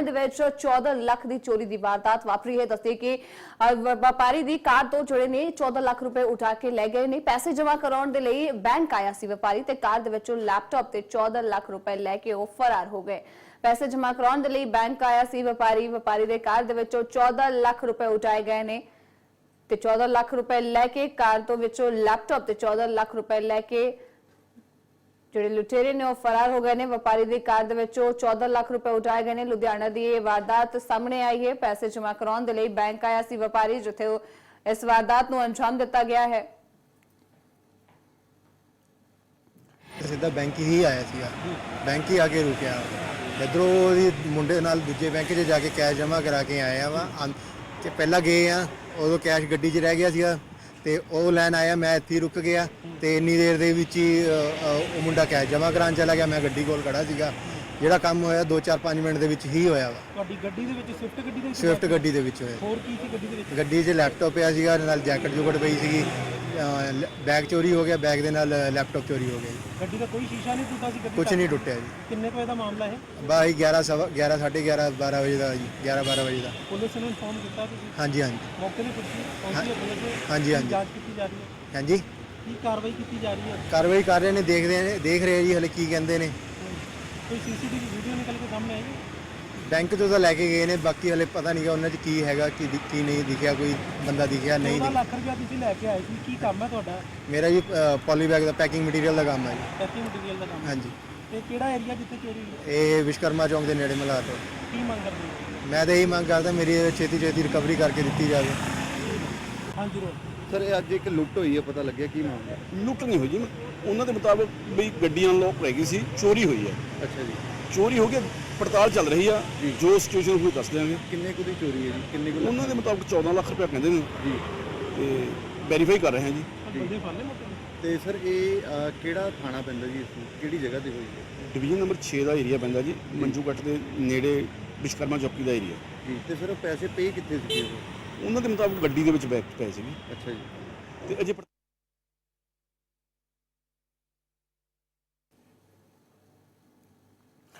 ਲੁਧਿਆਣੇ ਦੇ ਵਿੱਚ 14 ਲੱਖ ਦੀ ਚੋਰੀ ਦੀ ਵਾਰਦਾਤ ਵਾਪਰੀ ਹੈ। ਦੱਸਦੇ ਕਿ ਵਪਾਰੀ ਦੀ ਕਾਰ ਤੋਂ ਜਿਹੜੇ ਨੇ 14 ਲੱਖ ਰੁਪਏ ਉਠਾ ਕੇ ਲੈ ਗਏ ਨੇ। ਪੈਸੇ ਜਮ੍ਹਾਂ ਕਰਾਉਣ ਦੇ ਲਈ ਬੈਂਕ ਆਇਆ ਸੀ ਵਪਾਰੀ ਤੇ ਕਾਰ ਦੇ ਵਿੱਚੋਂ ਲੈਪਟਾਪ ਤੇ 14 ਲੱਖ ਰੁਪਏ ਲੈ ਕੇ ਉਹ ਫਰਾਰ ਹੋ ਗਏ। ਪੈਸੇ ਜਮ੍ਹਾਂ ਕਰਾਉਣ ਦੇ ਲਈ ਬੈਂਕ ਆਇਆ ਸੀ ਵਪਾਰੀ। ਵਪਾਰੀ ਦੇ ਕਾਰ ਦੇ ਵਿੱਚੋਂ 14 ਲੱਖ ਰੁਪਏ ਉਠਾਏ ਗਏ ਨੇ ਤੇ 14 ਲੱਖ ਰੁਪਏ ਲੈ ਕੇ ਕਾਰ ਤੋਂ ਵਿੱਚੋਂ ਲੈਪਟਾਪ ਤੇ 14 ਲੱਖ ਰੁਪਏ ਲੈ ਕੇ ਜਿਹੜੇ ਲੁਟੇਰੇ ਨੇ ਉਹ ਫਰਾਰ ਹੋ ਗਏ ਨੇ। ਵਪਾਰੀ ਦੀ ਕਾਰ ਦੇ ਵਿੱਚੋਂ 14 ਲੱਖ ਰੁਪਏ ਉਠਾਏ ਗਏ ਨੇ। ਲੁਧਿਆਣਾ ਦੀ ਇਹ ਵਾਰਦਾਤ ਸਾਹਮਣੇ ਆਈ ਹੈ। ਪੈਸੇ ਜਮ੍ਹਾਂ ਕਰਾਉਣ ਦੇ ਲਈ ਬੈਂਕ ਆਇਆ ਸੀ ਵਪਾਰੀ, ਜਿੱਥੇ ਉਹ ਇਸ ਵਾਰਦਾਤ ਨੂੰ ਅੰਜਾਮ ਦਿੱਤਾ ਗਿਆ ਹੈ। ਸਿੱਧਾ ਬੈਂਕ ਹੀ ਆਇਆ ਸੀਗਾ। ਬੈਂਕ ਹੀ ਆ ਕੇ ਰੁਕਿਆ। ਇੱਧਰੋਂ ਉਹਦੀ ਮੁੰਡੇ ਨਾਲ ਦੂਜੇ ਬੈਂਕ 'ਚ ਜਾ ਕੇ ਕੈਸ਼ ਜਮ੍ਹਾਂ ਕਰਾ ਕੇ ਆਏ ਵਾ। ਤੇ ਪਹਿਲਾਂ ਗਏ ਆ। ਉਦੋਂ ਕੈਸ਼ ਗੱਡੀ 'ਚ ਰਹਿ ਗਿਆ ਸੀਗਾ। ਤੇ ਉਹ ਲੈਣ ਆਇਆ ਮੈਂ ਇੱਥੇ ਹੀ ਰੁਕ ਗਿਆ ਤੇ ਇੰਨੀ ਦੇਰ ਦੇ ਵਿੱਚ ਹੀ ਅ, ਅ, ਉਹ ਮੁੰਡਾ ਕੈਸ਼ ਜਮ੍ਹਾਂ ਕਰਾਉਣ ਚਲਾ ਗਿਆ ਮੈਂ ਗੱਡੀ ਕੋਲ ਖੜਾ ਸੀਗਾ। ਜਿਹੜਾ ਕੰਮ ਹੋਇਆ 2-4-5 ਮਿੰਟ ਦੇ ਵਿੱਚ ਹੀ ਹੋਇਆ ਵਾ। ਤੁਹਾਡੀ ਗੱਡੀ ਦੇ ਵਿੱਚ ਸਵਿਫਟ ਗੱਡੀ ਦੇ ਵਿੱਚ ਸਵਿਫਟ ਗੱਡੀ ਦੇ ਵਿੱਚ ਹੋਇਆ। ਹੋਰ ਕੀ ਸੀ ਗੱਡੀ ਦੇ ਵਿੱਚ? ਗੱਡੀ 'ਚ ਲੈਪਟਾਪ ਪਿਆ ਸੀਗਾ ਨਾਲ ਜੈਕਟ ਜੁਕਟ ਪਈ ਸੀਗੀ। ਬੈਗ ਚੋਰੀ ਹੋ ਗਿਆ ਬੈਗ ਦੇ ਨਾਲ ਲੈਪਟਾਪ ਚੋਰੀ ਹੋ ਗਿਆ ਜੀ। ਗੱਡੀ ਦਾ ਕੋਈ ਸ਼ੀਸ਼ਾ ਨਹੀਂ ਟੁੱਟਾ ਸੀ ਗੱਡੀ ਕੁਝ ਦਾ? ਨਹੀਂ ਟੁੱਟਿਆ ਜੀ। ਕਿੰਨੇ ਕੁ ਵਜੇ ਦਾ ਮਾਮਲਾ ਹੈ ਬਾਈ 11 ਸਵਾ 11 11:30 12 ਵਜੇ ਦਾ ਜੀ 11 12 ਵਜੇ ਦਾ। ਪੁਲਿਸ ਨੂੰ ਇਨਫੋਰਮ ਕੀਤਾ ਤੁਸੀਂ? ਹਾਂਜੀ ਹਾਂਜੀ। ਮੌਕੇ ਤੇ ਪੁੱਛੀ? ਪਹੁੰਚੀ ਹੈ ਪੁਲਿਸ? ਹਾਂਜੀ, ਕੀ ਹਾਂਜੀ। ਜਾਂਚ ਕੀਤੀ ਜਾ ਰਹੀ ਹੈ? ਹਾਂਜੀ। ਕੀ ਕਾਰਵਾਈ ਕੀਤੀ ਜਾ ਰਹੀ ਹੈ? ਕਾਰਵਾਈ ਕਰ ਰਹੇ ਨੇ ਦੇਖਦੇ ਨੇ ਦੇਖ ਰਹੇ ਜੀ ਹਲੇ ਕੀ ਕਹਿੰਦੇ ਨੇ। ਕੋਈ ਸੀਸੀਟੀਵੀ ਵੀਡੀਓ ਨਿਕਲ ਕੇ ਸਾਹਮਣੇ ਆਈ ਹੈ? ਬੈਂਕ ਤੋਂ ਤਾਂ ਲੈ ਕੇ ਗਏ ਨੇ ਬਾਕੀ ਹਲੇ ਪਤਾ ਨਹੀਂਗਾ ਉਹਨਾਂ 'ਚ ਕੀ ਹੈਗਾ ਕੀ ਦਿ- ਕੀ ਨਹੀਂ ਦਿਖਿਆ ਕੋਈ ਬੰਦਾ ਦਿਖਿਆ ਨਹੀਂ 14 ਦਿਖਿਆ। ਲੱਖ ਰੁਪਇਆ ਤੁਸੀਂ ਲੈ ਕੇ ਆਏ ਸੀ ਕੀ ਕੰਮ ਹੈ ਤੁਹਾਡਾ? ਮੇਰਾ ਜੀ ਪੋਲੀ ਬੈਗ ਦਾ ਪੈਕਿੰਗ ਮਟੀਰੀਅਲ ਦਾ ਕੰਮ ਹੈ ਜੀ। ਪੈਕਿੰਗ ਮਟੀਰੀਅਲ ਦਾ ਕੰਮ। ਹਾਂਜੀ। ਤੇ ਕਿਹੜਾ ਏਰੀਆ ਜਿੱਥੇ ਚੋਰੀ ਹੋਈ? ਹੈ? ਇਹ ਵਿਸ਼ਕਰਮਾ ਚੌਂਕ ਦੇ ਨੇੜੇ ਮਲਾ ਤੋਂ ਕੀ ਮੰਗ ਕਰਦੇ ਹੋ? ਮੈਂ ਤਾਂ ਇਹੀ ਮੰਗ ਕਰਦਾ ਮੇਰੀ ਇਹ ਛੇਤੀ ਛੇਤੀ ਰਿਕਵਰੀ ਕਰਕੇ ਦਿੱਤੀ ਜਾਵੇ। ਹਾਂਜੀ ਰੋ। ਸਰ ਇਹ ਅੱਜ ਇੱਕ ਲੁੱਟ ਹੋਈ ਹੈ ਪਤਾ ਲੱਗਿਆ ਕੀ ਮਾਮਲਾ ਲੁੱਟ ਨਹੀਂ ਹੋਈ ਜੀ। ਉਹਨਾਂ ਦੇ ਮੁਤਾਬਕ ਵੀ ਗੱਡੀਆਂ ਲੋਕ ਰਹਿ ਗਈ ਸੀ ਚੋਰੀ ਹੋਈ ਹੈ। ਅੱਛਾ ਜੀ। ਚੋਰੀ ਹੋ ਕੇ ਪੜਤਾਲ ਚੱਲ ਰਹੀ ਆ। ਜੋ। ਸਿਚੁਏਸ਼ਨ ਹੋਈ ਦੱਸ ਦਿਆਂਗੇ। ਕਿੰਨੇ ਕੁ ਦੀ ਚੋਰੀ ਹੈ ਜੀ? ਕਿੰਨੇ ਕੁ ਉਹਨਾਂ ਦੇ ਮੁਤਾਬਕ 14 ਲੱਖ ਰੁਪਏ ਕਹਿੰਦੇ ਨੇ। ਜੀ। ਤੇ ਵੈਰੀਫਾਈ ਕਰ ਰਹੇ ਹਾਂ ਜੀ। ਬੰਦੇ ਫੜ ਲਏ ਮੌਕੇ ਤੇ? ਤੇ ਸਰ ਇਹ ਅਹ, ਕਿਹੜਾ ਥਾਣਾ ਪੈਂਦਾ ਜੀ ਇਸ ਨੂੰ ਕਿਹੜੀ ਜਗ੍ਹਾ ਤੇ ਹੋਈ ਹੈ? ਡਿਵੀਜ਼ਨ ਨੰਬਰ 6 ਦਾ ਏਰੀਆ ਪੈਂਦਾ ਜੀ। ਮੰਜੂਗੱਟ ਦੇ ਨੇੜੇ ਵਿਸ਼ਕਰਮਾ ਚੌਕੀ ਦਾ ਏਰੀਆ ਜੀ। ਤੇ ਸਰ ਉਹ ਪੈਸੇ ਪੇ ਕਿੱਥੇ ਸੀਗੇ ਉਹ? ਉਹਨਾਂ ਦੇ ਮੁਤਾਬਕ ਗੱਡੀ ਦੇ ਵਿੱਚ ਬੈਗ ਪਏ ਸੀਗੇ। ਅੱਛਾ ਜੀ। ਤੇ ਅਜੇ